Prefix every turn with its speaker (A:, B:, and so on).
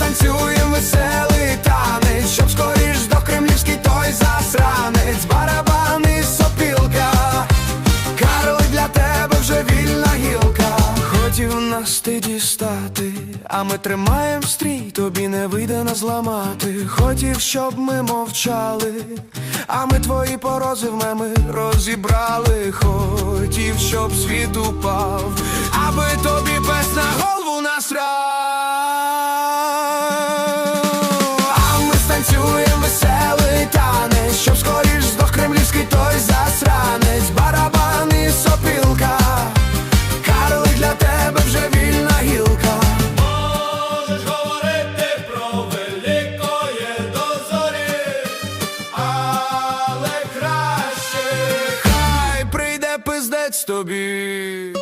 A: станцюєм веселий танець, щоб скоріш до кремлівський той засранець, барабани, сопілка, Карли для тебе вже вільна гілка. Хотів нас ти дістати, а ми тримаєм стрій, тобі не вийде нас зламати. Хотів, щоб ми мовчали, а ми твої порози в меми розібрали. Хотів, щоб світ упав, аби тобі пес на голову насрав. Де пиздець тобі?